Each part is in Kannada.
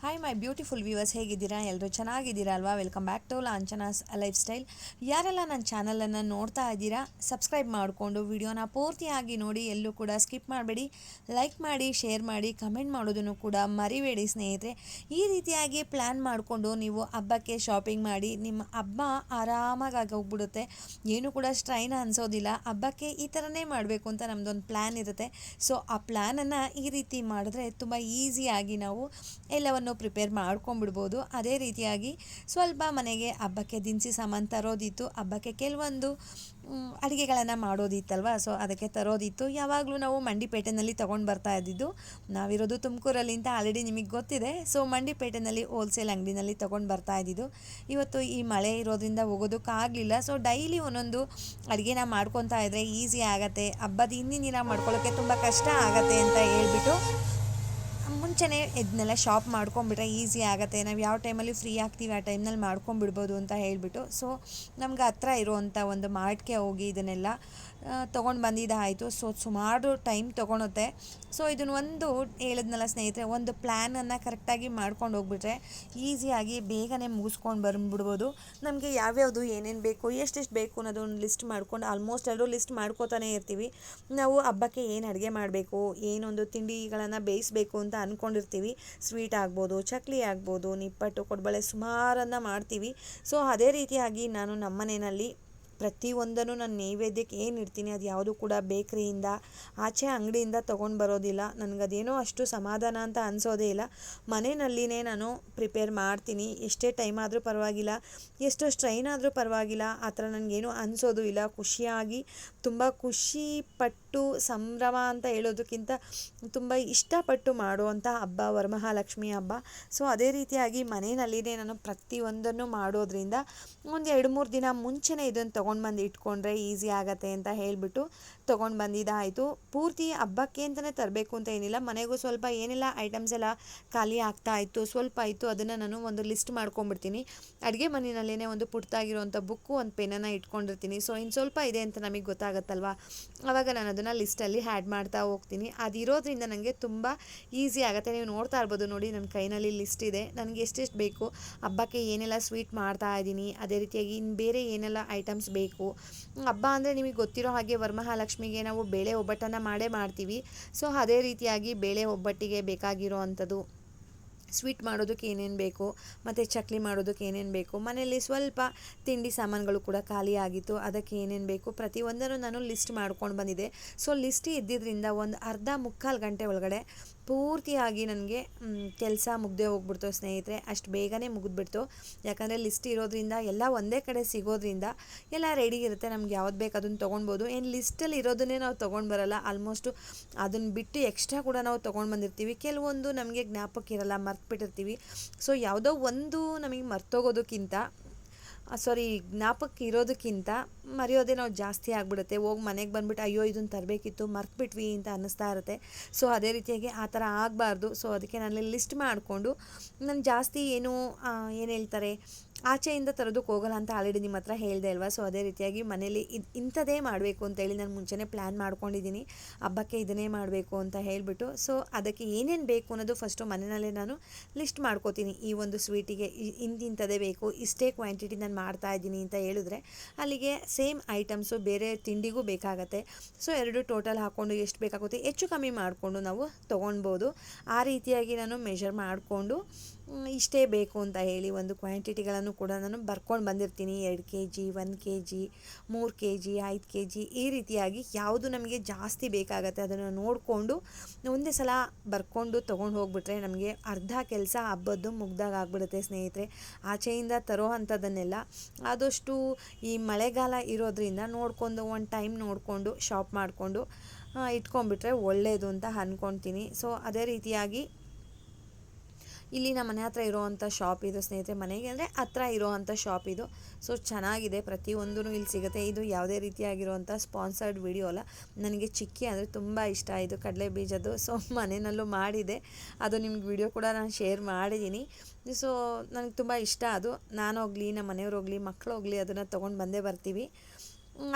ಹಾಯ್ ಮೈ ಬ್ಯೂಟಿಫುಲ್ ವ್ಯೂವರ್ಸ್ ಹೇಗಿದ್ದೀರಾ? ಎಲ್ಲರೂ ಚೆನ್ನಾಗಿದ್ದೀರಾ ಅಲ್ವಾ? ವೆಲ್ಕಮ್ ಬ್ಯಾಕ್ ಟು ಲಾಂಚನಾಸ್ ಲೈಫ್ ಸ್ಟೈಲ್ ಯಾರೆಲ್ಲ ನನ್ನ ಚಾನಲನ್ನು ನೋಡ್ತಾ ಇದ್ದೀರಾ ಸಬ್ಸ್ಕ್ರೈಬ್ ಮಾಡಿಕೊಂಡು ವಿಡಿಯೋನ ಪೂರ್ತಿಯಾಗಿ ನೋಡಿ, ಎಲ್ಲೂ ಕೂಡ ಸ್ಕಿಪ್ ಮಾಡಬೇಡಿ. ಲೈಕ್ ಮಾಡಿ ಶೇರ್ ಮಾಡಿ ಕಮೆಂಟ್ ಮಾಡೋದನ್ನು ಕೂಡ ಮರಿಬೇಡಿ ಸ್ನೇಹಿತರೆ. ಈ ರೀತಿಯಾಗಿ ಪ್ಲ್ಯಾನ್ ಮಾಡಿಕೊಂಡು ನೀವು ಹಬ್ಬಕ್ಕೆ ಶಾಪಿಂಗ್ ಮಾಡಿ, ನಿಮ್ಮ ಹಬ್ಬ ಆರಾಮಾಗಿ ಹೋಗ್ಬಿಡುತ್ತೆ. ಏನು ಕೂಡ ಸ್ಟ್ರೈನ್ ಅನಿಸೋದಿಲ್ಲ. ಹಬ್ಬಕ್ಕೆ ಈ ಥರನೇ ಮಾಡಬೇಕು ಅಂತ ನಮ್ಮದೊಂದು ಪ್ಲ್ಯಾನ್ ಇರುತ್ತೆ. ಸೊ ಆ ಪ್ಲ್ಯಾನನ್ನು ಈ ರೀತಿ ಮಾಡಿದ್ರೆ ತುಂಬ ಈಸಿಯಾಗಿ ನಾವು ಎಲ್ಲವನ್ನು ಪ್ರಿಪೇರ್ ಮಾಡ್ಕೊಂಡ್ಬಿಡ್ಬೋದು. ಅದೇ ರೀತಿಯಾಗಿ ಸ್ವಲ್ಪ ಮನೆಗೆ ಹಬ್ಬಕ್ಕೆ ದಿನಸಿ ಸಾಮಾನು ತರೋದಿತ್ತು. ಹಬ್ಬಕ್ಕೆ ಕೆಲವೊಂದು ಅಡುಗೆಗಳನ್ನು ಮಾಡೋದಿತ್ತಲ್ವಾ? ಸೊ ಅದಕ್ಕೆ ತರೋದಿತ್ತು. ಯಾವಾಗಲೂ ನಾವು ಮಂಡಿಪೇಟೆನಲ್ಲಿ ತೊಗೊಂಡು ಬರ್ತಾ ಇದ್ದಿದ್ದು. ನಾವಿರೋದು ತುಮಕೂರಲ್ಲಿ ಅಂತ ಆಲ್ರೆಡಿ ನಿಮಗೆ ಗೊತ್ತಿದೆ. ಸೊ ಮಂಡಿಪೇಟೆನಲ್ಲಿ ಹೋಲ್ಸೇಲ್ ಅಂಗಡಿನಲ್ಲಿ ತೊಗೊಂಡು ಬರ್ತಾ ಇದ್ದಿದ್ದು. ಇವತ್ತು ಈ ಮಳೆ ಇರೋದ್ರಿಂದ ಹೋಗೋದಕ್ಕಾಗಲಿಲ್ಲ ಸೊ ಡೈಲಿ ಒಂದೊಂದು ಅಡುಗೆನ ಮಾಡ್ಕೊತಾ ಇದ್ದರೆ ಈಸಿ ಆಗುತ್ತೆ. ಹಬ್ಬದ ಹಿಂದಿನ ದಿನ ಮಾಡ್ಕೊಳ್ಳೋಕ್ಕೆ ತುಂಬ ಕಷ್ಟ ಆಗತ್ತೆ ಅಂತ ಹೇಳ್ಬಿಟ್ಟು ಮುಂಚೆನೇ ಇದನ್ನೆಲ್ಲ ಶಾಪ್ ಮಾಡ್ಕೊಂಬಿಟ್ರೆ ಈಸಿ ಆಗುತ್ತೆ. ನಾವು ಯಾವ ಟೈಮಲ್ಲಿ ಫ್ರೀ ಆಗ್ತೀವಿ, ಆ ಟೈಮ್ನಲ್ಲಿ ಮಾಡ್ಕೊಂಬಿಡ್ಬೋದು ಅಂತ ಹೇಳಿಬಿಟ್ಟು. ಸೊ ನಮ್ಗೆ ಹತ್ರ ಇರುವಂಥ ಒಂದು ಮಾರ್ಟ್ಗೆ ಹೋಗಿ ಇದನ್ನೆಲ್ಲ ತೊಗೊಂಡು ಬಂದಿದ್ದಾಯಿತು. ಸೊ ಸುಮಾರು ಟೈಮ್ ತೊಗೊಳುತ್ತೆ. ಸೊ ಇದನ್ನು ಒಂದು ಹೇಳಿದ್ನಲ್ಲ ಸ್ನೇಹಿತರೆ, ಒಂದು ಪ್ಲ್ಯಾನನ್ನು ಕರೆಕ್ಟಾಗಿ ಮಾಡ್ಕೊಂಡು ಹೋಗ್ಬಿಟ್ರೆ ಈಸಿಯಾಗಿ ಬೇಗನೆ ಮುಗಿಸ್ಕೊಂಡು ಬಂದ್ಬಿಡ್ಬೋದು. ನಮಗೆ ಯಾವ್ಯಾವುದು ಏನೇನು ಬೇಕು, ಎಷ್ಟೆಷ್ಟು ಬೇಕು ಅನ್ನೋದು ಒಂದು ಲಿಸ್ಟ್ ಮಾಡ್ಕೊಂಡು ಆಲ್ಮೋಸ್ಟ್ ಎಲ್ಲರೂ ಲಿಸ್ಟ್ ಮಾಡ್ಕೋತಾನೆ ಇರ್ತೀವಿ. ನಾವು ಹಬ್ಬಕ್ಕೆ ಏನು ಅಡುಗೆ ಮಾಡಬೇಕು, ಏನೊಂದು ತಿಂಡಿಗಳನ್ನು ಬೇಯಿಸಬೇಕು ಅಂತ ಅಂದ್ಕೊಂಡಿರ್ತೀವಿ ಸ್ವೀಟ್ ಆಗ್ಬೋದು, ಚಕ್ಲಿ ಆಗ್ಬೋದು, ನಿಪ್ಪಟ್ಟು, ಕೊಡ್ಬಳೆ ಸುಮಾರನ್ನು ಮಾಡ್ತೀವಿ. ಸೊ ಅದೇ ರೀತಿಯಾಗಿ ನಾನು ನಮ್ಮ ಮನೆಯಲ್ಲಿ ಪ್ರತಿಯೊಂದನ್ನು ನಾನು ನೈವೇದ್ಯಕ್ಕೆ ಏನು ಇಡ್ತೀನಿ ಅದು ಯಾವುದು ಕೂಡ ಬೇಕ್ರಿಯಿಂದ ಆಚೆ ಅಂಗಡಿಯಿಂದ ತೊಗೊಂಡು ಬರೋದಿಲ್ಲ. ನನಗದೇನೋ ಅಷ್ಟು ಸಮಾಧಾನ ಅಂತ ಅನಿಸೋದೇ ಇಲ್ಲ. ಮನೆಯಲ್ಲಿನೇ ನಾನು ಪ್ರಿಪೇರ್ ಮಾಡ್ತೀನಿ. ಎಷ್ಟೇ ಟೈಮ್ ಆದರೂ ಪರವಾಗಿಲ್ಲ. ಎಷ್ಟು ಸ್ಟ್ರೈನ್ ಆದರೂ ಪರವಾಗಿಲ್ಲ. ಆ ಥರ ನನಗೇನು ಅನಿಸೋದು ಇಲ್ಲ. ಖುಷಿಯಾಗಿ, ತುಂಬ ಖುಷಿ ಪಟ್ಟು, ಸಂಭ್ರಮ ಅಂತ ಹೇಳೋದಕ್ಕಿಂತ ತುಂಬ ಇಷ್ಟಪಟ್ಟು ಮಾಡುವಂಥ ಹಬ್ಬ, ವರಮಹಾಲಕ್ಷ್ಮಿ ಹಬ್ಬ. ಸೊ, ಅದೇ ರೀತಿಯಾಗಿ ಮನೆಯಲ್ಲಿನೇ ನಾನು ಪ್ರತಿಯೊಂದನ್ನು ಮಾಡೋದ್ರಿಂದ ಒಂದು ಎರಡು ಮೂರು ದಿನ ಮುಂಚೆನೇ ಇದನ್ನು ತೊಗೊಂಡು ಬಂದು ಇಟ್ಕೊಂಡ್ರೆ ಈಸಿ ಆಗತ್ತೆ ಅಂತ ಹೇಳಿಬಿಟ್ಟು ತೊಗೊಂಡು ಬಂದಿದ್ದಾಯಿತು. ಪೂರ್ತಿ ಹಬ್ಬಕ್ಕೆ ಅಂತಲೇ ತರಬೇಕು ಅಂತ ಏನಿಲ್ಲ. ಮನೆಗೂ ಸ್ವಲ್ಪ ಏನೆಲ್ಲ ಐಟಮ್ಸ್ ಎಲ್ಲ ಖಾಲಿ ಆಗ್ತಾ ಇತ್ತು, ಸ್ವಲ್ಪ ಇತ್ತು. ಅದನ್ನು ನಾನು ಒಂದು ಲಿಸ್ಟ್ ಮಾಡ್ಕೊಂಡ್ಬಿಡ್ತೀನಿ. ಅಡುಗೆ ಮನೆಯಲ್ಲೇ ಒಂದು ಪುಟ್ಟಾಗಿರುವಂಥ ಬುಕ್ಕು ಒಂದು ಪೆನ್ನನ್ನು ಇಟ್ಕೊಂಡಿರ್ತೀನಿ. ಸೊ ಇನ್ನು ಸ್ವಲ್ಪ ಇದೆ ಅಂತ ನಮಗೆ ಗೊತ್ತಾಗತ್ತಲ್ವ? ಆವಾಗ ನಾನು ಅದನ್ನು ಲಿಸ್ಟಲ್ಲಿ ಹ್ಯಾಡ್ ಮಾಡ್ತಾ ಹೋಗ್ತೀನಿ. ಅದಿರೋದ್ರಿಂದ ನನಗೆ ತುಂಬ ಈಸಿ ಆಗುತ್ತೆ. ನೀವು ನೋಡ್ತಾ ಇರ್ಬೋದು ನೋಡಿ ನನ್ನ ಕೈನಲ್ಲಿ ಲಿಸ್ಟ್ ಇದೆ. ನನಗೆ ಎಷ್ಟೆಷ್ಟು ಬೇಕು? ಹಬ್ಬಕ್ಕೆ ಏನೆಲ್ಲ ಸ್ವೀಟ್ ಮಾಡ್ತಾ ಇದ್ದೀನಿ? ಅದೇ ರೀತಿಯಾಗಿ ಇನ್ನು ಬೇರೆ ಏನೆಲ್ಲ ಐಟಮ್ಸ್ ಬೇಕು ಹಬ್ಬ ಅಂದರೆ ನಿಮಗೆ ಗೊತ್ತಿರೋ ಹಾಗೆ ವರಮಹಾಲಕ್ಷ್ಮಿಗೆ ನಾವು ಬೇಳೆ ಒಬ್ಬಟ್ಟನ್ನು ಮಾಡೇ ಮಾಡ್ತೀವಿ. ಸೊ, ಅದೇ ರೀತಿಯಾಗಿ ಬೇಳೆ ಒಬ್ಬಟ್ಟಿಗೆ ಬೇಕಾಗಿರೋ ಅಂಥದ್ದು ಸ್ವೀಟ್ ಮಾಡೋದಕ್ಕೆ ಏನೇನು ಬೇಕು, ಮತ್ತು ಚಕ್ಲಿ ಮಾಡೋದಕ್ಕೆ ಏನೇನು ಬೇಕು, ಮನೆಯಲ್ಲಿ ಸ್ವಲ್ಪ ತಿಂಡಿ ಸಾಮಾನುಗಳು ಕೂಡ ಖಾಲಿ ಆಗಿತ್ತು, ಅದಕ್ಕೆ ಏನೇನು ಬೇಕು ಪ್ರತಿಯೊಂದನ್ನು ನಾನು ಲಿಸ್ಟ್ ಮಾಡ್ಕೊಂಡು ಬಂದಿದ್ದೆ. ಸೊ ಲಿಸ್ಟ್ ಇದ್ದಿದ್ದರಿಂದ ಒಂದು ಅರ್ಧ ಮುಕ್ಕಾಲು ಗಂಟೆ ಒಳಗಡೆ ಪೂರ್ತಿಯಾಗಿ ನನಗೆ ಕೆಲಸ ಮುಗ್ದೇ ಹೋಗ್ಬಿಡ್ತು ಸ್ನೇಹಿತರೆ. ಅಷ್ಟು ಬೇಗನೆ ಮುಗಿದ್ಬಿಡ್ತು. ಯಾಕಂದರೆ ಲಿಸ್ಟ್ ಇರೋದ್ರಿಂದ, ಎಲ್ಲ ಒಂದೇ ಕಡೆ ಸಿಗೋದ್ರಿಂದ ಎಲ್ಲ ರೆಡಿ ಇರುತ್ತೆ. ನಮ್ಗೆ ಯಾವ್ದು ಬೇಕು ಅದನ್ನು ತೊಗೊಳ್ಬೋದು ಏನು ಲಿಸ್ಟಲ್ಲಿ ಇರೋದನ್ನೇ ನಾವು ತೊಗೊಂಡು ಬರೋಲ್ಲ. ಆಲ್ಮೋಸ್ಟು ಅದನ್ನು ಬಿಟ್ಟು ಎಕ್ಸ್ಟ್ರಾ ಕೂಡ ನಾವು ತೊಗೊಂಡು ಬಂದಿರ್ತೀವಿ. ಕೆಲವೊಂದು ನಮಗೆ ಜ್ಞಾಪಕ ಇರಲ್ಲ, ಮರ್ತ್ಬಿಟ್ಟಿರ್ತೀವಿ. ಸೊ ಯಾವುದೋ ಒಂದು ನಮಗೆ ಮರ್ತೋಗೋದಕ್ಕಿಂತ ಸಾರಿ ಜ್ಞಾಪಕ ಇರೋದಕ್ಕಿಂತ ಮರೆಯೋದೇ ನಾವು ಜಾಸ್ತಿ ಆಗಿಬಿಡುತ್ತೆ. ಹೋಗಿ ಮನೆಗೆ ಬಂದುಬಿಟ್ಟು, ಅಯ್ಯೋ ಇದನ್ನು ತರಬೇಕಿತ್ತು, ಮರ್ತ್ಬಿಟ್ವಿ ಅಂತ ಅನ್ನಿಸ್ತಾ ಇರುತ್ತೆ. ಸೊ ಅದೇ ರೀತಿಯಾಗಿ ಆ ಥರ ಆಗಬಾರ್ದು. ಸೊ ಅದಕ್ಕೆ ನಾನು ಲಿಸ್ಟ್ ಮಾಡಿಕೊಂಡು, ನಾನು ಜಾಸ್ತಿ ಏನು ಏನು ಹೇಳ್ತಾರೆ ಆಚೆಯಿಂದ ತರೋದಕ್ಕೆ ಹೋಗಲ್ಲ ಅಂತ ಆಲ್ರೆಡಿ ನಿಮ್ಮ ಹತ್ರ ಹೇಳಿದೆ ಅಲ್ವಾ? ಸೊ ಅದೇ ರೀತಿಯಾಗಿ ಮನೇಲಿ ಇದು ಇಂಥದ್ದೇ ಮಾಡಬೇಕು ಅಂತೇಳಿ ನಾನು ಮುಂಚೆನೇ ಪ್ಲ್ಯಾನ್ ಮಾಡ್ಕೊಂಡಿದ್ದೀನಿ. ಹಬ್ಬಕ್ಕೆ ಇದನ್ನೇ ಮಾಡಬೇಕು ಅಂತ ಹೇಳಿಬಿಟ್ಟು. ಸೊ ಅದಕ್ಕೆ ಏನೇನು ಬೇಕು ಅನ್ನೋದು ಫಸ್ಟು ಮನೆಯಲ್ಲೇ ನಾನು ಲಿಸ್ಟ್ ಮಾಡ್ಕೋತೀನಿ. ಈ ಒಂದು ಸ್ವೀಟಿಗೆ ಇಂತಿಂಥದೇ ಬೇಕು, ಇಷ್ಟೇ ಕ್ವಾಂಟಿಟಿ ನಾನು ಮಾಡ್ತಾ ಇದ್ದೀನಿ ಅಂತ ಹೇಳಿದ್ರೆ ಅಲ್ಲಿಗೆ ಸೇಮ್ ಐಟಮ್ಸು ಬೇರೆ ತಿಂಡಿಗೂ ಬೇಕಾಗತ್ತೆ. ಸೊ ಎರಡು ಟೋಟಲ್ ಹಾಕ್ಕೊಂಡು ಎಷ್ಟು ಬೇಕಾಗುತ್ತೆ? ಹೆಚ್ಚು ಕಮ್ಮಿ ಮಾಡಿಕೊಂಡು ನಾವು ತೊಗೊಳ್ಬೋದು ಆ ರೀತಿಯಾಗಿ ನಾನು ಮೆಷರ್ ಮಾಡಿಕೊಂಡು ಇಷ್ಟೇ ಬೇಕು ಅಂತ ಹೇಳಿ ಒಂದು ಕ್ವಾಂಟಿಟಿಗಳನ್ನು ಕೂಡ ನಾನು ಬರ್ಕೊಂಡು ಬಂದಿರ್ತೀನಿ. ಎರಡು K G one K G ಮೂರು ಕೆ ಜಿ ಐದು ಕೆ ಜಿ ಈ ರೀತಿಯಾಗಿ ಯಾವುದು ನಮಗೆ ಜಾಸ್ತಿ ಬೇಕಾಗತ್ತೆ ಅದನ್ನು ನೋಡಿಕೊಂಡು ಒಂದೇ ಸಲ ಬರ್ಕೊಂಡು ತೊಗೊಂಡು ಹೋಗ್ಬಿಟ್ರೆ ನಮಗೆ ಅರ್ಧ ಕೆಲಸ ಹಬ್ಬದ್ದು ಮುಗ್ದಾಗ ಆಗ್ಬಿಡುತ್ತೆ ಸ್ನೇಹಿತರೆ. ಆಚೆಯಿಂದ ತರೋ ಅಂಥದ್ದನ್ನೆಲ್ಲ ಆದಷ್ಟು ಈ ಮಳೆಗಾಲ ಇರೋದ್ರಿಂದ ನೋಡ್ಕೊಂಡು ಒಂದು ಟೈಮ್ ನೋಡಿಕೊಂಡು ಶಾಪ್ ಮಾಡಿಕೊಂಡು ಇಟ್ಕೊಂಡ್ಬಿಟ್ರೆ ಒಳ್ಳೆಯದು ಅಂತ ಅಂದ್ಕೊತೀನಿ ಸೊ ಅದೇ ರೀತಿಯಾಗಿ ಇಲ್ಲಿ ನಮ್ಮ ಮನೆ ಹತ್ರ ಇರೋವಂಥ ಶಾಪ್ ಇದು, ಸ್ನೇಹಿತರೆ. ಮನೆಗೆ ಅಂದರೆ ಹತ್ರ ಇರೋವಂಥ ಶಾಪ್ ಇದು. ಸೊ ಚೆನ್ನಾಗಿದೆ. ಪ್ರತಿಯೊಂದೂ ಇಲ್ಲಿ ಸಿಗುತ್ತೆ. ಇದು ಯಾವುದೇ ರೀತಿಯಾಗಿರುವಂಥ ಸ್ಪಾನ್ಸರ್ಡ್ ವಿಡಿಯೋ ಅಲ್ಲ. ನನಗೆ ಚಿಕ್ಕಿ ಅಂದರೆ ತುಂಬ ಇಷ್ಟ. ಇದು ಕಡಲೆ ಬೀಜದ್ದು. ಸೊ ಮನೆಯಲ್ಲೂ ಮಾಡಿದೆ. ಅದು ನಿಮ್ಗೆ ವಿಡಿಯೋ ಕೂಡ ನಾನು ಶೇರ್ ಮಾಡಿದ್ದೀನಿ. ಸೊ ನನಗೆ ತುಂಬ ಇಷ್ಟ ಅದು. ನಾನು ಹೋಗಲಿ, ನಮ್ಮ ಮನೆಯವ್ರು ಹೋಗಲಿ ಮಕ್ಕಳು ಹೋಗಲಿ, ಅದನ್ನು ತೊಗೊಂಡು ಬಂದೇ ಬರ್ತೀವಿ.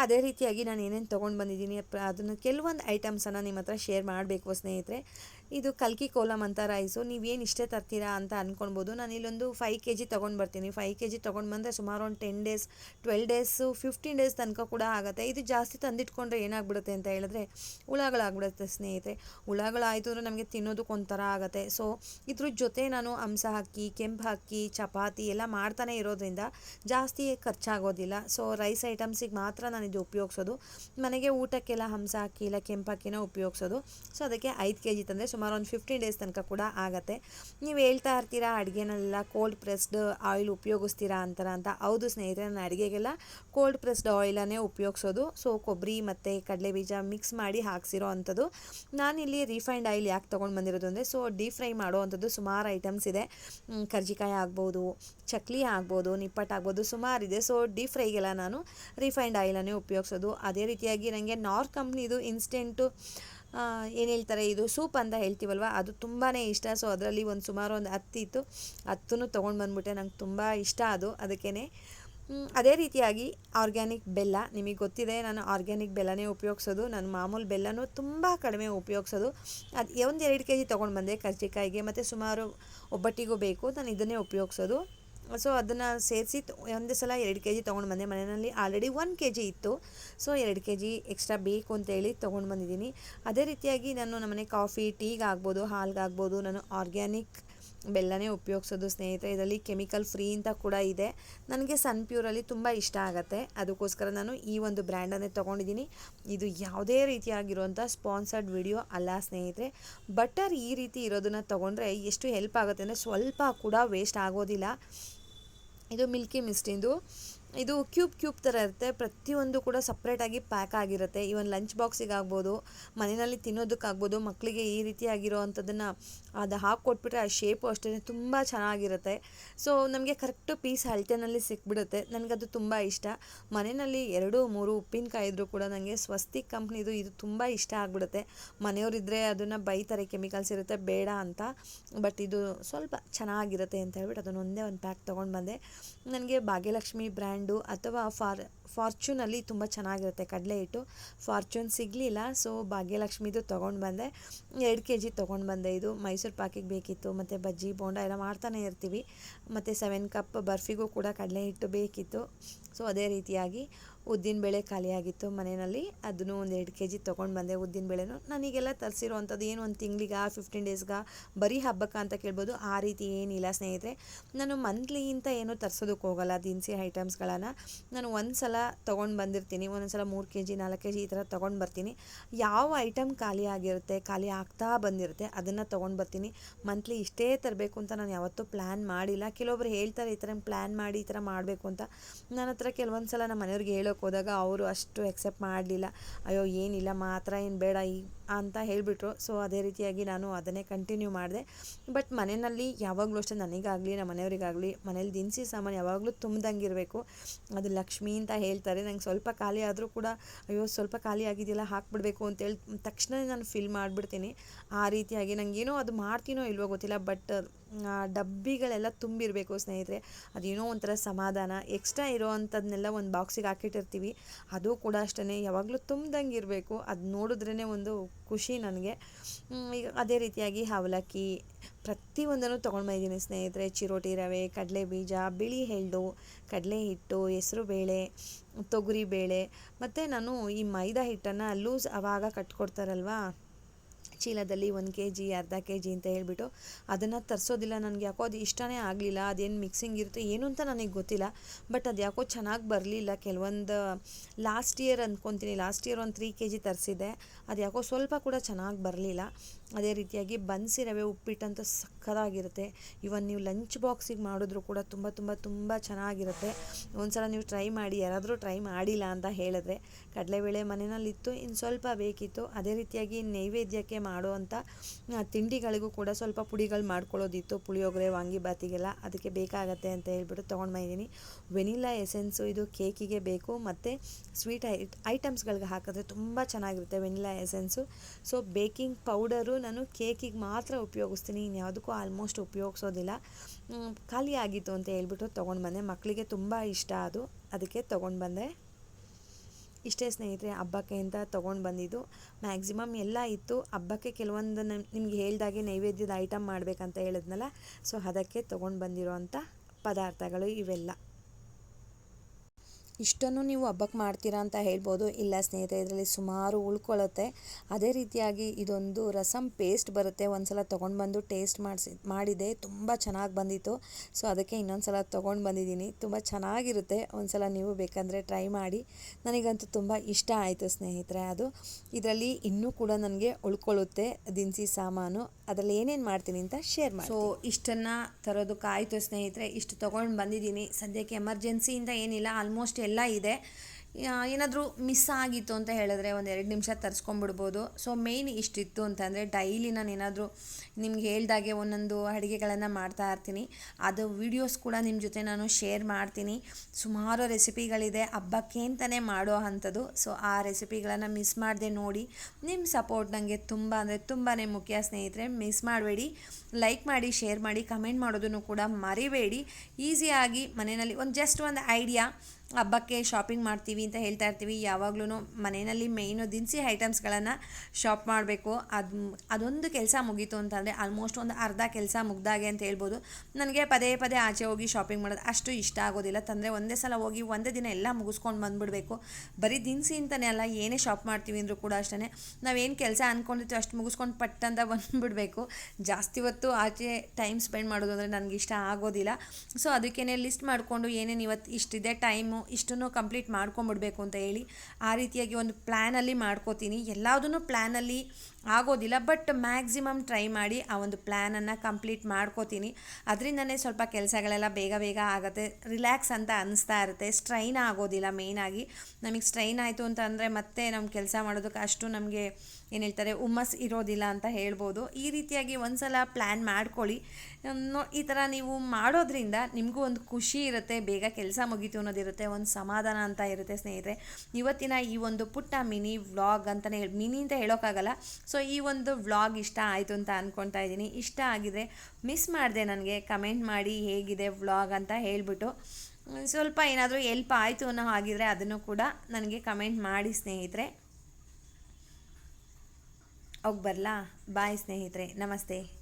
ಅದೇ ರೀತಿಯಾಗಿ ನಾನು ಏನೇನು ತೊಗೊಂಡು ಬಂದಿದ್ದೀನಿ ಅದನ್ನು ಕೆಲವೊಂದು ಐಟಮ್ಸನ್ನು ನಿಮ್ಮ ಹತ್ರ ಶೇರ್ ಮಾಡಬೇಕು ಸ್ನೇಹಿತರೆ. ಇದು ಕಲ್ಕಿ ಕೋಲಮ್ ಅಂತ ರೈಸು. ನೀವೇನು ಇಷ್ಟೇ ತರ್ತೀರಾ ಅಂತ ಅಂದ್ಕೊಳ್ಬೋದು ನಾನು ಇಲ್ಲೊಂದು ಫೈವ್ ಕೆ ಜಿ ತೊಗೊಂಡು ಬರ್ತೀನಿ. ಫೈವ್ ಕೆ ಜಿ ತೊಗೊಂಡು ಬಂದರೆ ಸುಮಾರು ಒಂದು ten days twelve days fifteen days ತನಕ ಕೂಡ ಆಗುತ್ತೆ. ಇದು ಜಾಸ್ತಿ ತಂದಿಟ್ಕೊಂಡ್ರೆ ಏನಾಗ್ಬಿಡುತ್ತೆ ಅಂತ ಹೇಳಿದ್ರೆ ಹುಳಗಳಾಗ್ಬಿಡುತ್ತೆ ಸ್ನೇಹಿತರೆ. ಹುಳಗಳಾಯಿತು ಅಂದರೆ ನಮಗೆ ತಿನ್ನೋದಕ್ಕೆ ಒಂಥರ ಆಗುತ್ತೆ. ಸೊ ಇದ್ರ ಜೊತೆ ನಾನು ಹಂಸ ಹಾಕಿ, ಕೆಂಪು ಹಾಕಿ, ಚಪಾತಿ ಎಲ್ಲ ಮಾಡ್ತಾನೆ ಇರೋದ್ರಿಂದ ಜಾಸ್ತಿ ಖರ್ಚಾಗೋದಿಲ್ಲ. ಸೊ ರೈಸ್ ಐಟಮ್ಸಿಗೆ ಮಾತ್ರ ನಾನು ಇದು ಉಪಯೋಗಿಸೋದು. ಮನೆಗೆ ಊಟಕ್ಕೆಲ್ಲ ಹಂಸ ಹಾಕಿ ಇಲ್ಲ, ಕೆಂಪು ಅಕ್ಕಿನ ಉಪಯೋಗಿಸೋದು. ಸೊ ಅದಕ್ಕೆ ಐದು ಕೆ ಜಿ ತಂದರೆ ಸುಮಾರು ಒಂದು ಫಿಫ್ಟೀನ್ ಡೇಸ್ ತನಕ ಕೂಡ ಆಗುತ್ತೆ. ನೀವು ಹೇಳ್ತಾ ಇರ್ತೀರಾ, ಅಡುಗೆನೆಲ್ಲ ಕೋಲ್ಡ್ ಪ್ರೆಸ್ಡ್ ಆಯಿಲ್ ಉಪಯೋಗಿಸ್ತೀರಾ ಅಂತಾರ ಅಂತ. ಹೌದು ಸ್ನೇಹಿತರೆ, ನಾನು ಅಡುಗೆಗೆಲ್ಲ ಕೋಲ್ಡ್ ಪ್ರೆಸ್ಡ್ ಆಯಿಲನ್ನೇ ಉಪಯೋಗಿಸೋದು. ಸೊ ಕೊಬ್ಬರಿ ಮತ್ತು ಕಡಲೆ ಬೀಜ ಮಿಕ್ಸ್ ಮಾಡಿ ಹಾಕ್ಸಿರೋ ಅಂಥದ್ದು. ನಾನಿಲ್ಲಿ ರಿಫೈಂಡ್ ಆಯಿಲ್ ಯಾಕೆ ತೊಗೊಂಡು ಬಂದಿರೋದು ಅಂದರೆ ಸೊ ಡೀಪ್ ಫ್ರೈ ಅಂಥದ್ದು ಸುಮಾರು ಐಟಮ್ಸ್ ಇದೆ. ಕರ್ಜಿಕಾಯಿ ಆಗ್ಬೋದು, ಚಕ್ಲಿ ಆಗ್ಬೋದು ನಿಪ್ಪಟ್ಟು ಆಗ್ಬೋದು ಸುಮಾರಿದೆ ಸೊ ಡೀಪ್ ಫ್ರೈಗೆಲ್ಲ ನಾನು ರಿಫೈನ್ಡ್ ಆಯಿಲನ್ನೇ ಉಪಯೋಗಿಸೋದು. ಅದೇ ರೀತಿಯಾಗಿ ನನಗೆ ನಾರ್ ಕಂಪ್ನಿದು ಇನ್ಸ್ಟೆಂಟು ಏನು ಹೇಳ್ತಾರೆ, ಇದು ಸೂಪ್ ಅಂತ ಹೇಳ್ತೀವಲ್ವ? ಅದು ತುಂಬಾ ಇಷ್ಟ. ಸೊ ಅದರಲ್ಲಿ ಒಂದು ಸುಮಾರು ಒಂದು ಹತ್ತಿತ್ತು ಹತ್ತೂ ತೊಗೊಂಡು ಬಂದ್ಬಿಟ್ಟೆ. ನಂಗೆ ತುಂಬ ಇಷ್ಟ ಅದು. ಅದಕ್ಕೇ ಅದೇ ರೀತಿಯಾಗಿ ಆರ್ಗ್ಯಾನಿಕ್ ಬೆಲ್ಲ. ನಿಮಗೆ ಗೊತ್ತಿದೆ, ನಾನು ಆರ್ಗ್ಯಾನಿಕ್ ಬೆಲ್ಲನೇ ಉಪಯೋಗಿಸೋದು. ನಾನು ಮಾಮೂಲು ಬೆಲ್ಲನೂ ತುಂಬ ಕಡಿಮೆ ಉಪಯೋಗಿಸೋದು. ಅದು ಒಂದು ಎರಡು ಕೆ ಜಿ ತೊಗೊಂಡು ಬಂದೆ ಕರ್ಜಿಕಾಯಿಗೆ. ಮತ್ತು ಸುಮಾರು ಒಬ್ಬಟ್ಟಿಗೂ ಬೇಕು, ನಾನು ಇದನ್ನೇ ಉಪಯೋಗಿಸೋದು. ಸೊ ಅದನ್ನು ಸೇರಿಸಿ ಒಂದೇ ಸಲ ಎರಡು ಕೆ ಜಿ ತೊಗೊಂಡು ಬಂದೆ. ಮನೆಯಲ್ಲಿ ಆಲ್ರೆಡಿ ಒನ್ ಕೆ ಜಿ ಇತ್ತು. ಸೊ ಎರಡು ಕೆ ಜಿ ಎಕ್ಸ್ಟ್ರಾ ಬೇಕು ಅಂತೇಳಿ ತೊಗೊಂಡು ಬಂದಿದ್ದೀನಿ. ಅದೇ ರೀತಿಯಾಗಿ ನಾನು ನಮ್ಮನೆ ಕಾಫಿ ಟೀಗಾಗ್ಬೋದು ಹಾಲ್ಗಾಗ್ಬೋದು ನಾನು ಆರ್ಗ್ಯಾನಿಕ್ ಬೆಲ್ಲನೇ ಉಪಯೋಗಿಸೋದು ಸ್ನೇಹಿತರೆ. ಇದರಲ್ಲಿ ಕೆಮಿಕಲ್ ಫ್ರೀ ಅಂತ ಕೂಡ ಇದೆ. ನನಗೆ ಸನ್ ಪ್ಯೂರಲ್ಲಿ ತುಂಬ ಇಷ್ಟ ಆಗುತ್ತೆ. ಅದಕ್ಕೋಸ್ಕರ ನಾನು ಈ ಒಂದು ಬ್ರ್ಯಾಂಡನ್ನೇ ತೊಗೊಂಡಿದ್ದೀನಿ. ಇದು ಯಾವುದೇ ರೀತಿಯಾಗಿರುವಂಥ ಸ್ಪಾನ್ಸರ್ಡ್ ವಿಡಿಯೋ ಅಲ್ಲ ಸ್ನೇಹಿತರೆ. ಬಟರ್ ಈ ರೀತಿ ಇರೋದನ್ನು ತೊಗೊಂಡ್ರೆ ಎಷ್ಟು ಹೆಲ್ಪ್ ಆಗುತ್ತೆ ಅಂದರೆ ಸ್ವಲ್ಪ ಕೂಡ ವೇಸ್ಟ್ ಆಗೋದಿಲ್ಲ. ಇದು ಮಿಲ್ಕಿ ಮಿಸ್ಟಿಂದು ಇದು ಕ್ಯೂಬ್ ಕ್ಯೂಬ್ ಥರ ಇರುತ್ತೆ. ಪ್ರತಿಯೊಂದು ಕೂಡ ಸಪ್ರೇಟಾಗಿ ಪ್ಯಾಕ್ ಆಗಿರುತ್ತೆ. ಈವನ್ ಲಂಚ್ ಬಾಕ್ಸಿಗೆ ಆಗ್ಬೋದು, ಮನೆಯಲ್ಲಿ ತಿನ್ನೋದಕ್ಕಾಗ್ಬೋದು ಮಕ್ಕಳಿಗೆ ಈ ರೀತಿಯಾಗಿರೋ ಅಂಥದ್ದನ್ನು ಅದು ಹಾಕ್ಕೊಟ್ಬಿಟ್ರೆ ಆ ಶೇಪು ಅಷ್ಟೇ ತುಂಬ ಚೆನ್ನಾಗಿರುತ್ತೆ. ಸೊ ನಮಗೆ ಕರೆಕ್ಟು ಪೀಸ್ ಅಳತೆನಲ್ಲಿ ಸಿಕ್ಬಿಡುತ್ತೆ. ನನಗದು ತುಂಬ ಇಷ್ಟ. ಮನೆಯಲ್ಲಿ ಎರಡು, ಮೂರು ಉಪ್ಪಿನಕಾಯಿ ಇದ್ದರೂ ಕೂಡ ನನಗೆ ಸ್ವಸ್ತಿ ಕಂಪ್ನಿದು ಇದು ತುಂಬ ಇಷ್ಟ ಆಗಿಬಿಡುತ್ತೆ. ಮನೆಯವರಿದ್ದರೆ ಅದನ್ನು ಬೈತಾರೆ, ಕೆಮಿಕಲ್ಸ್ ಇರುತ್ತೆ, ಬೇಡ ಅಂತ. ಬಟ್ ಇದು ಸ್ವಲ್ಪ ಚೆನ್ನಾಗಿರುತ್ತೆ ಅಂತ ಹೇಳ್ಬಿಟ್ಟು ಅದನ್ನು ಒಂದೇ ಒಂದು ಪ್ಯಾಕ್ ತೊಗೊಂಡು ಬಂದೆ. ನನಗೆ ಭಾಗ್ಯಲಕ್ಷ್ಮಿ ಬ್ರ್ಯಾಂಡು ಅಥವಾ ಫಾರ್, ಫಾರ್ಚೂನಲ್ಲಿ ತುಂಬ ಚೆನ್ನಾಗಿರುತ್ತೆ ಕಡಲೆ ಹಿಟ್ಟು. ಫಾರ್ಚೂನ್ ಸಿಗಲಿಲ್ಲ ಸೊ ಭಾಗ್ಯಲಕ್ಷ್ಮಿದು ತೊಗೊಂಡು ಬಂದೆ. ಎರಡು ಕೆ ಜಿ ತೊಗೊಂಡು ಬಂದೆ ಇದು. ಮೈಸೂರು ಪಾಕಿಗೆ ಬೇಕಿತ್ತು, ಮತ್ತು ಬಜ್ಜಿ, ಬೋಂಡ ಎಲ್ಲ ಮಾಡ್ತಾನೆ ಇರ್ತೀವಿ. ಮತ್ತು ಸೆವೆನ್ ಕಪ್ ಬರ್ಫಿಗೂ ಕೂಡ ಕಡಲೆ ಹಿಟ್ಟು ಬೇಕಿತ್ತು. ಸೊ ಅದೇ ರೀತಿಯಾಗಿ ಉದ್ದಿನಬೇಳೆ ಖಾಲಿಯಾಗಿತ್ತು ಮನೆಯಲ್ಲಿ. ಅದನ್ನು ಒಂದು ಎರಡು ಕೆ ಜಿ ತೊಗೊಂಡು ಬಂದೆ ಉದ್ದಿನಬೇಳೆನೂ ನನಗೆಲ್ಲ ತರಿಸಿರೋವಂಥದ್ದು ಏನು ಒಂದು ತಿಂಗ್ಳಿಗೆ ಫಿಫ್ಟೀನ್ ಡೇಸ್ಗೆ ಬರೀ ಹಬ್ಬಕ್ಕೆ ಅಂತ ಕೇಳ್ಬೋದು. ಆ ರೀತಿ ಏನಿಲ್ಲ ಸ್ನೇಹಿತರೆ. ನಾನು ಮಂತ್ಲಿ ಇಂತ ಏನೂ ತರಿಸೋದಕ್ಕೆ ಹೋಗಲ್ಲ ದಿನಸಿ ಐಟಮ್ಸ್ಗಳನ್ನು. ನಾನು ಒಂದು ಸಲ ತೊಗೊಂಡು ಬಂದಿರ್ತೀನಿ. ಒಂದೊಂದು ಸಲ ಮೂರು ಕೆ ಜಿ ನಾಲ್ಕು ಕೆ ಜಿ ಈ ಥರ ತೊಗೊಂಡು ಬರ್ತೀನಿ. ಯಾವ ಐಟಮ್ ಖಾಲಿ ಆಗಿರುತ್ತೆ, ಖಾಲಿ ಆಗ್ತಾ ಬಂದಿರುತ್ತೆ, ಅದನ್ನು ತೊಗೊಂಡು ಬರ್ತೀನಿ. ಮಂತ್ಲಿ ಇಷ್ಟೇ ತರಬೇಕು ಅಂತ ನಾನು ಯಾವತ್ತೂ ಪ್ಲ್ಯಾನ್ ಮಾಡಿಲ್ಲ. ಕೆಲವೊಬ್ರು ಹೇಳ್ತಾರೆ ಈ ಥರ ಪ್ಲ್ಯಾನ್ ಮಾಡಿ, ಈ ಥರ ಮಾಡಬೇಕು ಅಂತ. ನನ್ನ ಹತ್ರ ಕೆಲವೊಂದು ಸಲ ನಮ್ಮ ಮನೆಯವ್ರಿಗೆ ಹೋದಾಗ ಅವರು ಅಷ್ಟು ಎಕ್ಸೆಪ್ಟ್ ಮಾಡಲಿಲ್ಲ. ಅಯ್ಯೋ ಏನಿಲ್ಲ ಮಾತ್ರ ಏನು ಬೇಡ ಈ ಅಂತ ಹೇಳಿಬಿಟ್ರು. ಸೊ ಅದೇ ರೀತಿಯಾಗಿ ನಾನು ಅದನ್ನೇ ಕಂಟಿನ್ಯೂ ಮಾಡಿದೆ. ಬಟ್ ಮನೆಯಲ್ಲಿ ಯಾವಾಗಲೂ ಅಷ್ಟೇ ನನಗಾಗಲಿ, ನಮ್ಮ ಮನೆಯವರಿಗಾಗಲಿ ಮನೇಲಿ ದಿನಸಿ ಸಾಮಾನು ಯಾವಾಗಲೂ ತುಂಬ್ದಂಗಿರಬೇಕು. ಅದು ಲಕ್ಷ್ಮಿ ಅಂತ ಹೇಳ್ತಾರೆ. ನಂಗೆ ಸ್ವಲ್ಪ ಖಾಲಿ ಆದರೂ ಕೂಡ, ಅಯ್ಯೋ, ಸ್ವಲ್ಪ ಖಾಲಿ ಆಗಿದೆಯಲ್ಲ, ಹಾಕ್ಬಿಡ್ಬೇಕು ಅಂತೇಳಿ ತಕ್ಷಣ ನಾನು ಫಿಲ್ ಮಾಡಿಬಿಡ್ತೀನಿ. ಆ ರೀತಿಯಾಗಿ ನನಗೇನೋ ಅದು ಮಾಡ್ತೀನೋ ಇಲ್ವೋ ಗೊತ್ತಿಲ್ಲ. ಬಟ್ ಡಬ್ಬಿಗಳೆಲ್ಲ ತುಂಬಿರಬೇಕು ಸ್ನೇಹಿತರೆ. ಅದೇನೋ ಒಂಥರ ಸಮಾಧಾನ. ಎಕ್ಸ್ಟ್ರಾ ಇರೋ ಅಂಥದ್ದನ್ನೆಲ್ಲ ಒಂದು ಬಾಕ್ಸಿಗೆ ಹಾಕಿಟ್ಟಿರ್ತೀವಿ. ಅದು ಕೂಡ ಅಷ್ಟೇ ಯಾವಾಗಲೂ ತುಂಬ್ದಂಗೆ ಇರಬೇಕು ಅದು ನೋಡಿದ್ರೇ ಒಂದು ಖುಷಿ ನನಗೆ. ಈಗ ಅದೇ ರೀತಿಯಾಗಿ ಅವಲಕ್ಕಿ ಪ್ರತಿಯೊಂದನ್ನು ತೊಗೊಂಡು ಬಂದಿದ್ದೀನಿ ಸ್ನೇಹಿತರೆ. ಚಿರೋಟಿ ರವೆ, ಕಡಲೆ ಬೀಜ, ಬಿಳಿ ಎಳ್ಳು, ಕಡಲೆ ಹಿಟ್ಟು, ಹೆಸರು ಬೇಳೆ, ತೊಗರಿ ಬೇಳೆ. ಮತ್ತು ನಾನು ಈ ಮೈದಾ ಹಿಟ್ಟನ್ನು ಲೂಸ್ ಅವಾಗ ಕಟ್ಕೊಡ್ತಾರಲ್ವಾ? ಚೀಲದಲ್ಲಿ ಒಂದು ಕೆ ಜಿ ಅರ್ಧ ಕೆ ಜಿ ಅಂತ ಹೇಳಿಬಿಟ್ಟು ಅದನ್ನು ತರಿಸೋದಿಲ್ಲ ನನಗೆ. ಯಾಕೋ ಅದು ಇಷ್ಟನೇ ಆಗಲಿಲ್ಲ, ಅದೇನು ಮಿಕ್ಸಿಂಗ್ ಇರುತ್ತೆ ಏನು ಅಂತ ನನಗೆ ಗೊತ್ತಿಲ್ಲ. ಬಟ್ ಅದು ಯಾಕೋ ಚೆನ್ನಾಗಿ ಬರಲಿಲ್ಲ. ಕೆಲವೊಂದು ಲಾಸ್ಟ್ ಇಯರ್ ಅಂದ್ಕೊತೀನಿ ಲಾಸ್ಟ್ ಇಯರ್ ಒಂದು ತ್ರೀ ಕೆ ಜಿ ತರಿಸಿದೆ ಅದು ಯಾಕೋ ಸ್ವಲ್ಪ ಕೂಡ ಚೆನ್ನಾಗಿ ಬರಲಿಲ್ಲ. ಅದೇ ರೀತಿಯಾಗಿ ಬನ್ಸಿ ರವೆ ಉಪ್ಪಿಟ್ಟಂತೂ ಸಕ್ಕತ್ತಾಗಿರುತ್ತೆ ಇವನ್ ನೀವು ಲಂಚ್ ಬಾಕ್ಸಿಗೆ ಮಾಡಿದ್ರು ಕೂಡ ತುಂಬ ತುಂಬ ತುಂಬ ಚೆನ್ನಾಗಿರುತ್ತೆ. ಒಂದ್ಸಲ ನೀವು ಟ್ರೈ ಮಾಡಿ, ಯಾರಾದರೂ ಟ್ರೈ ಮಾಡಿಲ್ಲ ಅಂತ ಹೇಳಿದ್ರೆ ಕಡಲೆಬೇಳೆ ಮನೆಯಲ್ಲಿತ್ತು, ಇನ್ನು ಸ್ವಲ್ಪ ಬೇಕಿತ್ತು. ಅದೇ ರೀತಿಯಾಗಿ ನೈವೇದ್ಯಕ್ಕೆ ಮಾಡುವಂಥ ತಿಂಡಿಗಳಿಗೂ ಕೂಡ ಸ್ವಲ್ಪ ಪುಡಿಗಳು ಮಾಡ್ಕೊಳ್ಳೋದಿತ್ತು, ಪುಳಿಯೋಗರೆ ವಾಂಗಿಬಾತಿಗೆಲ್ಲ ಅದಕ್ಕೆ ಬೇಕಾಗತ್ತೆ ಅಂತ ಹೇಳ್ಬಿಟ್ಟು ತೊಗೊಂಡು ಬಂದಿದ್ದೀನಿ ವೆನಿಲಾ ಎಸೆನ್ಸು ಇದು ಕೇಕಿಗೆ ಬೇಕು. ಮತ್ತು ಸ್ವೀಟ್ ಐ, ಐಟಮ್ಸ್ಗಳಿಗೆ ಹಾಕಿದ್ರೆ ತುಂಬ ಚೆನ್ನಾಗಿರುತ್ತೆ vanilla essence. So baking powder ನಾನು ಕೇಕಿಗೆ ಮಾತ್ರ ಉಪಯೋಗಿಸ್ತೀನಿ ಇನ್ಯಾವುದಕ್ಕೂ ಆಲ್ಮೋಸ್ಟ್ ಉಪಯೋಗಿಸೋದಿಲ್ಲ. ಖಾಲಿ ಆಗಿತ್ತು ಅಂತ ಹೇಳ್ಬಿಟ್ಟು ತೊಗೊಂಡು ಬಂದೆ. ಮಕ್ಕಳಿಗೆ ತುಂಬ ಇಷ್ಟ ಅದು. ಅದಕ್ಕೆ ತೊಗೊಂಡು ಬಂದೆ. ಇಷ್ಟೇ ಸ್ನೇಹಿತರೆ, ಹಬ್ಬಕ್ಕೆ ಅಂತ ತೊಗೊಂಡು ಬಂದಿದ್ದು. ಮ್ಯಾಕ್ಸಿಮಮ್ ಎಲ್ಲ ಇತ್ತು. ಹಬ್ಬಕ್ಕೆ ಕೆಲವೊಂದು ನಿಮ್ಗೆ ಹೇಳ್ದಾಗೆ ನೈವೇದ್ಯದ ಐಟಮ್ ಮಾಡಬೇಕಂತ ಹೇಳಿದ್ನಲ್ಲ ಸೊ ಅದಕ್ಕೆ ತೊಗೊಂಡು ಬಂದಿರೋ ಪದಾರ್ಥಗಳು ಇವೆಲ್ಲ. ಇಷ್ಟನ್ನು ನೀವು ಹಬ್ಬಕ್ಕೆ ಮಾಡ್ತೀರಾ ಅಂತ ಹೇಳ್ಬೋದು. ಇಲ್ಲ ಸ್ನೇಹಿತರೆ, ಇದರಲ್ಲಿ ಸುಮಾರು ಉಳ್ಕೊಳ್ಳುತ್ತೆ. ಅದೇ ರೀತಿಯಾಗಿ ಇದೊಂದು ರಸಮ್ ಪೇಸ್ಟ್ ಬರುತ್ತೆ. ಒಂದು ಸಲ ತೊಗೊಂಡು ಬಂದು ಟೇಸ್ಟ್ ಮಾಡಿಸಿ, ಮಾಡಿದೆ. ತುಂಬ ಚೆನ್ನಾಗಿ ಬಂದಿತ್ತು. ಸೊ ಅದಕ್ಕೆ ಇನ್ನೊಂದು ಸಲ ತೊಗೊಂಡು ಬಂದಿದ್ದೀನಿ. ತುಂಬ ಚೆನ್ನಾಗಿರುತ್ತೆ. ಒಂದು ಸಲ ನೀವು ಬೇಕಂದರೆ ಟ್ರೈ ಮಾಡಿ. ನನಗಂತೂ ತುಂಬ ಇಷ್ಟ ಆಯಿತು ಸ್ನೇಹಿತರೆ ಅದು. ಇದರಲ್ಲಿ ಇನ್ನೂ ಕೂಡ ನನಗೆ ಉಳ್ಕೊಳ್ಳುತ್ತೆ ದಿನಸಿ ಸಾಮಾನು. ಅದರಲ್ಲಿ ಏನೇನು ಮಾಡ್ತೀನಿ ಅಂತ ಶೇರ್ ಮಾಡಿ ಸೊ ಇಷ್ಟನ್ನು ತರೋದಕ್ಕಾಯಿತು ಸ್ನೇಹಿತರೆ. ಇಷ್ಟು ತೊಗೊಂಡು ಬಂದಿದ್ದೀನಿ. ಸದ್ಯಕ್ಕೆ ಎಮರ್ಜೆನ್ಸಿಯಿಂದ ಏನಿಲ್ಲ. ಆಲ್ಮೋಸ್ಟ್ ಎಲ್ಲ ಇದೆ. ಏನಾದರೂ ಮಿಸ್ ಆಗಿತ್ತು ಅಂತ ಹೇಳಿದ್ರೆ ಒಂದು ಎರಡು ನಿಮಿಷ ತರಿಸ್ಕೊಂಬಿಡ್ಬೋದು ಸೊ ಮೇಯ್ನ್ ಇಷ್ಟಿತ್ತು ಅಂತಂದರೆ ಡೈಲಿ ನಾನು ಏನಾದರೂ ನಿಮ್ಗೆ ಹೇಳ್ದಾಗೆ ಒಂದೊಂದು ಅಡುಗೆಗಳನ್ನು ಮಾಡ್ತಾ ಇರ್ತೀನಿ. ಅದು ವೀಡಿಯೋಸ್ ಕೂಡ ನಿಮ್ಮ ಜೊತೆ ನಾನು ಶೇರ್ ಮಾಡ್ತೀನಿ. ಸುಮಾರು ರೆಸಿಪಿಗಳಿದೆ ಹಬ್ಬಕ್ಕೆ ಅಂತಲೇ ಮಾಡೋ ಅಂಥದ್ದು. ಸೊ ಆ ರೆಸಿಪಿಗಳನ್ನು ಮಿಸ್ ಮಾಡದೆ ನೋಡಿ. ನಿಮ್ಮ ಸಪೋರ್ಟ್ ನನಗೆ ತುಂಬ ಅಂದರೆ ತುಂಬಾ ಮುಖ್ಯ ಸ್ನೇಹಿತರೆ ಮಿಸ್ ಮಾಡಬೇಡಿ. ಲೈಕ್ ಮಾಡಿ ಶೇರ್ ಮಾಡಿ ಕಮೆಂಟ್ ಮಾಡೋದನ್ನು ಕೂಡ ಮರಿಬೇಡಿ. ಈಸಿಯಾಗಿ ಮನೆಯಲ್ಲಿ ಒಂದು ಜಸ್ಟ್ ಒಂದು ಐಡಿಯಾ ಹಬ್ಬಕ್ಕೆ ಶಾಪಿಂಗ್ ಮಾಡ್ತೀವಿ ಅಂತ ಹೇಳ್ತಾ ಇರ್ತೀವಿ. ಯಾವಾಗಲೂ ಮನೆಯಲ್ಲಿ ಮೇಯ್ನು ದಿನಸಿ ಐಟಮ್ಸ್ಗಳನ್ನು ಶಾಪ್ ಮಾಡಬೇಕು. ಅದು, ಅದೊಂದು ಕೆಲಸ ಮುಗೀತು ಅಂತಂದರೆ ಆಲ್ಮೋಸ್ಟ್ ಒಂದು ಅರ್ಧ ಕೆಲಸ ಮುಗ್ದಾಗೆ ಅಂತ ಹೇಳ್ಬೋದು. ನನಗೆ ಪದೇ ಪದೇ ಆಚೆ ಹೋಗಿ ಶಾಪಿಂಗ್ ಮಾಡೋದು ಅಷ್ಟು ಇಷ್ಟ ಆಗೋದಿಲ್ಲ. ತಂದರೆ ಒಂದೇ ಸಲ ಹೋಗಿ ಒಂದೇ ದಿನ ಎಲ್ಲ ಮುಗಿಸ್ಕೊಂಡು ಬಂದುಬಿಡಬೇಕು. ಬರೀ ದಿನಸಿ ಅಂತಲೇ ಅಲ್ಲ, ಏನೇ ಶಾಪ್ ಮಾಡ್ತೀವಿ ಅಂದರೂ ಕೂಡ ಅಷ್ಟೇ ನಾವೇನು ಕೆಲಸ ಅಂದ್ಕೊಂಡಿರ್ತೀವಿ ಅಷ್ಟು ಮುಗಿಸ್ಕೊಂಡು ಪಟ್ಟಂತ ಬಂದುಬಿಡಬೇಕು. ಜಾಸ್ತಿ ಹೊತ್ತು ಆಚೆ ಟೈಮ್ ಸ್ಪೆಂಡ್ ಮಾಡೋದು ಅಂದರೆ ನನಗೆ ಇಷ್ಟ ಆಗೋದಿಲ್ಲ. ಸೊ ಅದಕ್ಕೇ ಲಿಸ್ಟ್ ಮಾಡಿಕೊಂಡು ಏನೇನು ಇವತ್ತು ಇಷ್ಟಿದೆ ಟೈಮು ಇಷ್ಟನ್ನು ಕಂಪ್ಲೀಟ್ ಮಾಡ್ಕೊಂಬಿಡ್ಬೇಕು ಅಂತ ಹೇಳಿ ಆ ರೀತಿಯಾಗಿ ಒಂದು ಪ್ಲ್ಯಾನಲ್ಲಿ ಮಾಡ್ಕೋತೀನಿ. ಎಲ್ಲದನ್ನು ಪ್ಲ್ಯಾನಲ್ಲಿ ಆಗೋದಿಲ್ಲ ಬಟ್ ಮ್ಯಾಕ್ಸಿಮಮ್ ಟ್ರೈ ಮಾಡಿ ಆ ಒಂದು ಪ್ಲ್ಯಾನನ್ನು ಕಂಪ್ಲೀಟ್ ಮಾಡ್ಕೋತೀನಿ. ಅದರಿಂದನೇ ಸ್ವಲ್ಪ ಕೆಲಸಗಳೆಲ್ಲ ಬೇಗ ಬೇಗ ಆಗುತ್ತೆ. ರಿಲ್ಯಾಕ್ಸ್ ಅಂತ ಅನಿಸ್ತಾ ಇರುತ್ತೆ. ಸ್ಟ್ರೈನ್ ಆಗೋದಿಲ್ಲ ಮೇಯ್ನಾಗಿ ನಮಗೆ ಸ್ಟ್ರೈನ್ ಆಯಿತು ಅಂತ ಅಂದರೆ ಮತ್ತೆ ನಮ್ಮ ಕೆಲಸ ಮಾಡೋದಕ್ಕೆ ಅಷ್ಟು ನಮಗೆ ಏನು ಹೇಳ್ತಾರೆ, ಹುಮ್ಮಸ್ ಇರೋದಿಲ್ಲ ಅಂತ ಹೇಳ್ಬೋದು. ಈ ರೀತಿಯಾಗಿ ಒಂದು ಸಲ ಪ್ಲ್ಯಾನ್ ಮಾಡ್ಕೊಳ್ಳಿ ಈ ಥರ ನೀವು ಮಾಡೋದ್ರಿಂದ ನಿಮಗೂ ಒಂದು ಖುಷಿ ಇರುತ್ತೆ, ಬೇಗ ಕೆಲಸ ಮುಗೀತು ಅನ್ನೋದಿರುತ್ತೆ ಒಂದು ಸಮಾಧಾನ ಅಂತ ಇರುತ್ತೆ ಸ್ನೇಹಿತರೆ. ಇವತ್ತಿನ ಈ ಒಂದು ಪುಟ್ಟ ಮಿನಿ ವ್ಲಾಗ್ ಅಂತಲೇ ಹೇಳಿ, ಮಿನಿ ಅಂತ ಹೇಳೋಕ್ಕಾಗಲ್ಲ. ಸೊ ಈ ಒಂದು ವ್ಲಾಗ್ ಇಷ್ಟ ಆಯಿತು ಅಂತ ಅಂದ್ಕೊಳ್ತಾ ಇದ್ದೀನಿ. ಇಷ್ಟ ಆಗಿದೆ ಮಿಸ್ ಮಾಡಿದೆ ನನಗೆ. ಕಮೆಂಟ್ ಮಾಡಿ ಹೇಗಿದೆ ವ್ಲಾಗ್ ಅಂತ ಹೇಳಿಬಿಟ್ಟು. ಸ್ವಲ್ಪ ಏನಾದರೂ ಎಲ್ಪ್ ಆಯಿತು ಅನ್ನೋ ಹಾಗಿದ್ರೆ ಅದನ್ನು ಕೂಡ ನನಗೆ ಕಮೆಂಟ್ ಮಾಡಿ ಸ್ನೇಹಿತರೆ. ಹೋಗಿ ಬರಲಾ? ಬಾಯ್ ಸ್ನೇಹಿತರೆ. ನಮಸ್ತೆ.